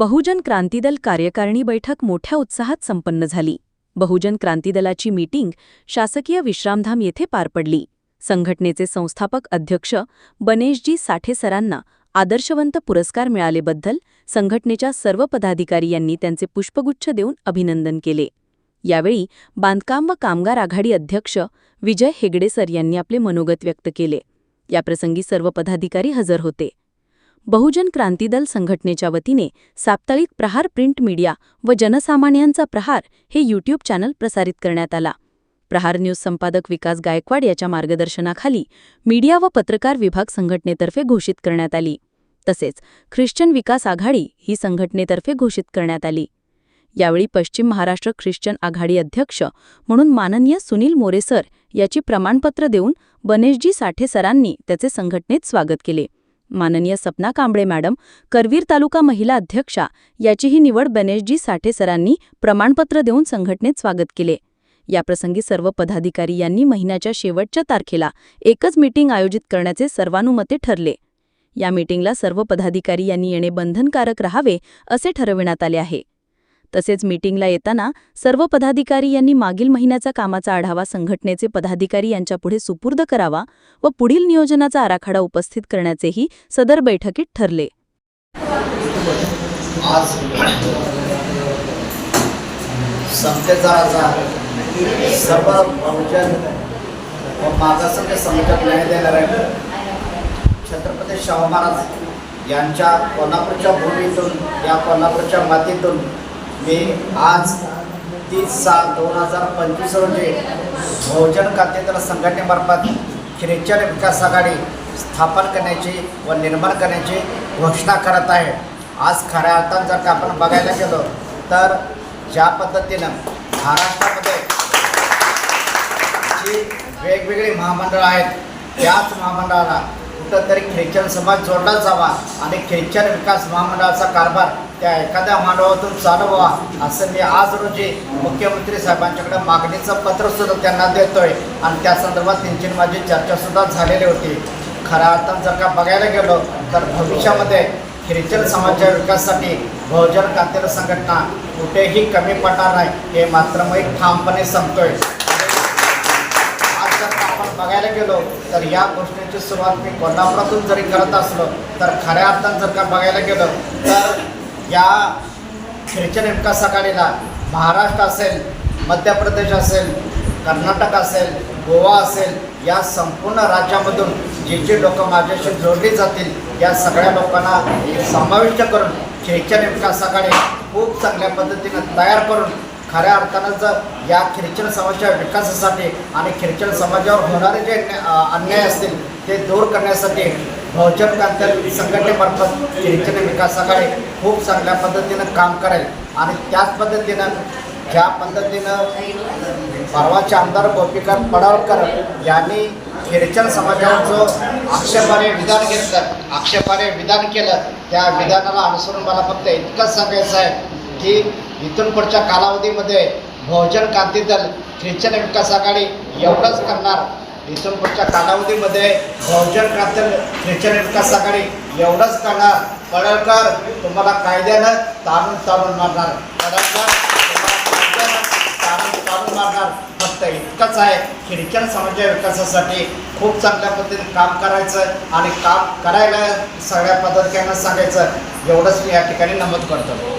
बहुजन क्रांती दल कार्यकारिणी बैठक मोठ्या उत्साहात संपन्न झाली. बहुजन क्रांती दलाची मीटिंग शासकीय विश्रामधाम येथे पार पडली. संघटनेचे संस्थापक अध्यक्ष बनेशजी साठे सरांना आदर्शवंत पुरस्कार मिळालेबद्दल संघटनेच्या सर्व पदाधिकारी यांनी त्यांचे पुष्पगुच्छ देऊन अभिनंदन केले. यावेळी बांधकाम व कामगार आघाडी अध्यक्ष विजय हेगडे सर यांनी आपले मनोगत व्यक्त केले. याप्रसंगी सर्व पदाधिकारी हजर होते. बहुजन क्रांती दल संघटनेच्या वतीने साप्ताहिक प्रहार प्रिंट मीडिया व जनसामान्यांचा प्रहार हे यूट्यूब चॅनल प्रसारित करण्यात आला. प्रहार न्यूज संपादक विकास गायकवाड याच्या मार्गदर्शनाखाली मीडिया व पत्रकार विभाग संघटनेतर्फे घोषित करण्यात आली. तसेच ख्रिश्चन विकास आघाडी ही संघटनेतर्फे घोषित करण्यात आली. यावेळी पश्चिम महाराष्ट्र ख्रिश्चन आघाडी अध्यक्ष म्हणून माननीय सुनील मोरेसर याची प्रमाणपत्र देऊन बनेशजी साठे सरांनी त्याचे संघटनेत स्वागत केले. माननीय सपना कांबळे मॅडम करवीर तालुका महिला अध्यक्षा याचीही निवड बनेशजी साठे सरांनी प्रमाणपत्र देऊन संघटनेत स्वागत केले. याप्रसंगी सर्व पदाधिकारी यांनी महिन्याच्या शेवटच्या तारखेला एकच मीटिंग आयोजित करण्याचे सर्वानुमते ठरले. या मीटिंगला सर्व पदाधिकारी यांनी येणे बंधनकारक राहावे असे ठरविण्यात आले आहे. तसेच मीटिंगला येताना सर्व पदाधिकारी यांनी मागील महिन्याचा कामाचा आढावा संघटनेचे पदाधिकारी यांच्यापुढे सुपूर्द करावा व पुढील नियोजनाचा आराखडा उपस्थित करण्याचेही सदर बैठकीत ठरले. सर्व छत्रपती शाहू महाराज यांच्या कोल्हापूरच्या भूमीतून या कोल्हापूरच्या मातीतून ते आज तीस सात दोन हजार पंचवीस रोजी बहुजन कातेंद्र संघटनेमार्फत ख्रिश्चन विकास आघाडी स्थापन करण्याची व निर्माण करण्याची घोषणा करत आहे. आज खऱ्या अर्थात जर का आपण बघायला गेलो तर ज्या पद्धतीनं महाराष्ट्रामध्ये जी वेगवेगळी महामंडळं आहेत त्याच महामंडळाला कुठंतरी ख्रिश्चन समाज जोडला जावा आणि ख्रिश्चन विकास महामंडळाचा कारभार त्या एखाद्या मांडवातून चालवा असं मी आज रोजी मुख्यमंत्री साहेबांच्याकडे मागणीचं पत्रसुद्धा त्यांना देतोय. आणि त्या संदर्भात त्यांची माझी चर्चासुद्धा झालेली होती. खऱ्या अर्थानं जर का बघायला गेलो तर भविष्यामध्ये ख्रिश्चन समाजाच्या विकासासाठी बहुजन क्रांती संघटना कुठेही कमी पडणार नाही हे मात्र मी ठामपणे सांगतोय. बघायला गेलो तर या गोष्टीची सुरुवात मी कोल्हापुरातून जरी करत असलो तर खऱ्या अर्थानं जर का बघायला गेलं तर या ख्रिश्चन विकास सकाळीला महाराष्ट्र असेल मध्य प्रदेश असेल कर्नाटक असेल गोवा असेल या संपूर्ण राज्यामधून जे जे लोक माझ्याशी जोडली जातील या सगळ्या लोकांना समाविष्ट करून ख्रिश्चन विकास सकाळी खूप चांगल्या पद्धतीनं तयार करून खऱ्या अर्थानं जर या ख्रिश्चन समाजाच्या विकासासाठी आणि ख्रिश्चन समाजावर होणारे जे अन्याय असतील ते दूर करण्यासाठी बहुजन क्रांती संघटनेमार्फत ख्रिश्चन विकासाकडे खूप चांगल्या पद्धतीनं काम करेल. आणि त्याच पद्धतीनं ज्या पद्धतीनं परवाचे आमदार गोपीकांत पडावकर यांनी ख्रिश्चन समाजावर जो आक्षेपाने विधान घेतलं आक्षेपाने विधान केलं त्या विधानाला अनुसरून मला फक्त इतकंच सांगायचं आहे की इथून पुढच्या कालावधीमध्ये बहुजन क्रांती दल ख्रिश्चन विकास आघाडी एवढंच करणार. इथून पुढच्या कालावधीमध्ये बहुजन क्रांती दल ख्रिश्चन विकास आघाडी एवढंच करणार. पडळकर तुम्हाला कायद्यानं ताणून ताणून मारणार. पडळकर ताणून ताणून मारणार. फक्त इतकंच आहे ख्रिश्चन समाजाच्या विकासासाठी खूप चांगल्या पद्धतीने काम करायचं आणि काम करायला सगळ्या पद्धतीनं सांगायचं. एवढंच मी या ठिकाणी नमूद करतो.